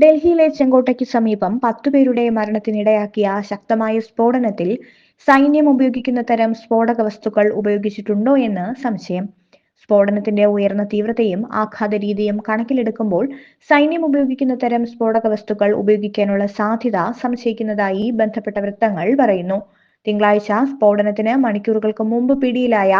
ഡൽഹിയിലെ ചെങ്കോട്ടയ്ക്ക് സമീപം പത്തുപേരുടെ മരണത്തിനിടയാക്കിയ ശക്തമായ സ്ഫോടനത്തിൽ സൈന്യം ഉപയോഗിക്കുന്ന തരം സ്ഫോടക വസ്തുക്കൾ ഉപയോഗിച്ചിട്ടുണ്ടോ എന്ന് സംശയം. സ്ഫോടനത്തിന്റെ ഉയർന്ന തീവ്രതയും ആഘാത രീതിയും കണക്കിലെടുക്കുമ്പോൾ സൈന്യം ഉപയോഗിക്കുന്ന തരം സ്ഫോടക വസ്തുക്കൾ ഉപയോഗിക്കാനുള്ള സാധ്യത സംശയിക്കുന്നതായി ബന്ധപ്പെട്ട വൃത്തങ്ങൾ പറയുന്നു. തിങ്കളാഴ്ച സ്ഫോടനത്തിന് മണിക്കൂറുകൾക്ക് മുമ്പ് പിടിയിലായ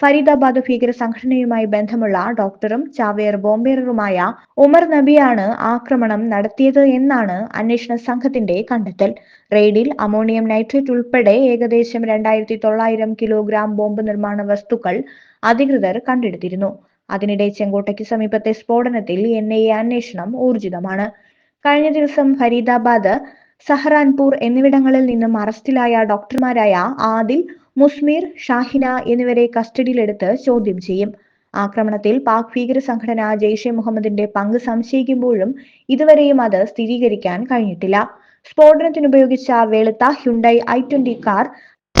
ഫരീദാബാദ് ഭീകര സംഘടനയുമായി ബന്ധമുള്ള ഡോക്ടറും ചാവേർ ബോംബേററുമായ ഉമർ നബിയാണ് ആക്രമണം നടത്തിയത് എന്നാണ് അന്വേഷണ സംഘത്തിന്റെ കണ്ടെത്തൽ. റെയ്ഡിൽ അമോണിയം നൈട്രേറ്റ് ഉൾപ്പെടെ ഏകദേശം രണ്ടായിരത്തി തൊള്ളായിരം കിലോഗ്രാം ബോംബ് നിർമ്മാണ വസ്തുക്കൾ അധികൃതർ കണ്ടെടുത്തിരുന്നു. അതിനിടെ ചെങ്കോട്ടയ്ക്ക് സമീപത്തെ സ്ഫോടനത്തിൽ എൻ ഐ എ അന്വേഷണം ഊർജിതമാണ്. കഴിഞ്ഞ ദിവസം ഫരീദാബാദ് സഹറാൻപൂർ എന്നിവിടങ്ങളിൽ നിന്നും അറസ്റ്റിലായ ഡോക്ടർമാരായ ആദിൽ മുസ്മീർ ഷാഹിന എന്നിവരെ കസ്റ്റഡിയിലെടുത്ത് ചോദ്യം ചെയ്യും. ആക്രമണത്തിൽ പാക് ഭീകര സംഘടന ജെയ്ഷെ മുഹമ്മദിന്റെ പങ്ക് സംശയിക്കുമ്പോഴും ഇതുവരെയും അത് സ്ഥിരീകരിക്കാൻ കഴിഞ്ഞിട്ടില്ല. സ്ഫോടനത്തിനുപയോഗിച്ച വെളുത്ത ഹ്യുണ്ടായി ഐ ട്വന്റി കാർ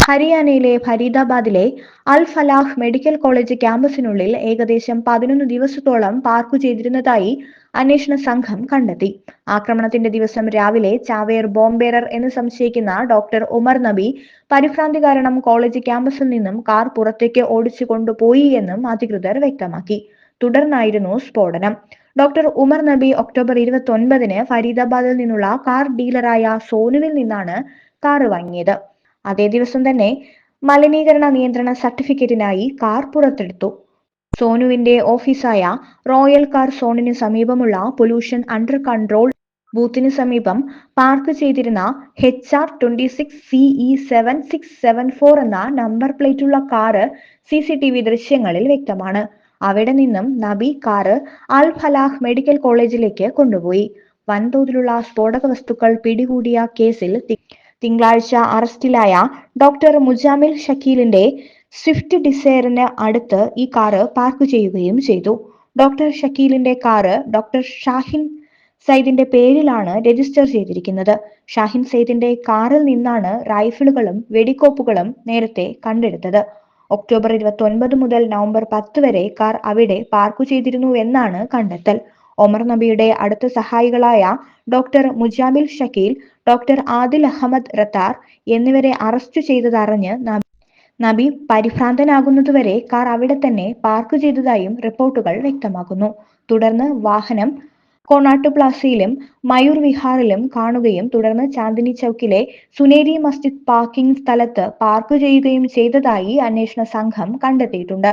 ഹരിയാനയിലെ ഫരീദാബാദിലെ അൽ ഫലാഹ് മെഡിക്കൽ കോളേജ് ക്യാമ്പസിനുള്ളിൽ ഏകദേശം പതിനൊന്ന് ദിവസത്തോളം പാർക്കു ചെയ്തിരുന്നതായി അന്വേഷണ സംഘം കണ്ടെത്തി. ആക്രമണത്തിന്റെ ദിവസം രാവിലെ ചാവേർ ബോംബേറർ എന്ന് സംശയിക്കുന്ന ഡോക്ടർ ഉമർ നബി പരിഭ്രാന്തി കാരണം കോളേജ് ക്യാമ്പസിൽ നിന്നും കാർ പുറത്തേക്ക് ഓടിച്ചു കൊണ്ടുപോയി എന്നും അധികൃതർ വ്യക്തമാക്കി. തുടർന്നായിരുന്നു സ്ഫോടനം. ഡോക്ടർ ഉമർ നബി ഒക്ടോബർ ഇരുപത്തി ഒൻപതിന് ഫരീദാബാദിൽ നിന്നുള്ള കാർ ഡീലറായ സോനുവിൽ നിന്നാണ് കാർ വാങ്ങിയത്. അതേ ദിവസം തന്നെ മലിനീകരണ നിയന്ത്രണ സർട്ടിഫിക്കറ്റിനായി കാർ പുറത്തെടുത്തു. സോനുവിന്റെ ഓഫീസായ റോയൽ കാർ സോണിന് സമീപമുള്ള പൊല്യൂഷൻ അണ്ടർ കൺട്രോൾ ബൂത്തിന് സമീപം പാർക്ക് ചെയ്തിരുന്ന H R twenty six CE seven six seven four എന്ന number പ്ലേറ്റുള്ള car C C T V ദൃശ്യങ്ങളിൽ വ്യക്തമാണ്. അവിടെ നിന്നും നബി കാറ് അൽ ഫലാഹ് മെഡിക്കൽ കോളേജിലേക്ക് കൊണ്ടുപോയി. വൻതോതിലുള്ള സ്ഫോടക വസ്തുക്കൾ പിടികൂടിയ കേസിൽ തിങ്കളാഴ്ച അറസ്റ്റിലായ ഡോക്ടർ മുജാമിൽ ഷക്കീലിന്റെ സ്വിഫ്റ്റ് ഡിസയറിന് അടുത്ത് ഈ കാറ് പാർക്ക് ചെയ്യുകയും ചെയ്തു. ഡോക്ടർ ഷക്കീലിന്റെ കാറ് ഡോക്ടർ ഷാഹിൻ സൈദിന്റെ പേരിലാണ് രജിസ്റ്റർ ചെയ്തിരിക്കുന്നത്. ഷാഹിൻ സൈദിന്റെ കാറിൽ നിന്നാണ് റൈഫിളുകളും വെടിക്കോപ്പുകളും നേരത്തെ കണ്ടെടുത്തത്. ഒക്ടോബർ ഇരുപത്തി ഒൻപത് മുതൽ നവംബർ പത്ത് വരെ കാർ അവിടെ പാർക്ക് ചെയ്തിരുന്നു എന്നാണ് കണ്ടെത്തൽ. ഒമർ നബിയുടെ അടുത്ത സഹായികളായ ഡോക്ടർ മുജാമിൽ ഷക്കീൽ ഡോക്ടർ ആദിൽ അഹമ്മദ് റത്താർ എന്നിവരെ അറസ്റ്റ് ചെയ്തതറിഞ്ഞ് നബി പരിഭ്രാന്തനാകുന്നതുവരെ കാർ അവിടെ തന്നെ പാർക്ക് ചെയ്തതായും റിപ്പോർട്ടുകൾ വ്യക്തമാക്കുന്നു. തുടർന്ന് വാഹനം കോണാട്ടു പ്ലാസയിലും മയൂർ വിഹാറിലും കാണുകയും തുടർന്ന് ചാന്ദിനി ചൌക്കിലെ സുനേരി മസ്ജിദ് പാർക്കിംഗ് സ്ഥലത്ത് പാർക്ക് ചെയ്യുകയും ചെയ്തതായി അന്വേഷണ സംഘം കണ്ടെത്തിയിട്ടുണ്ട്.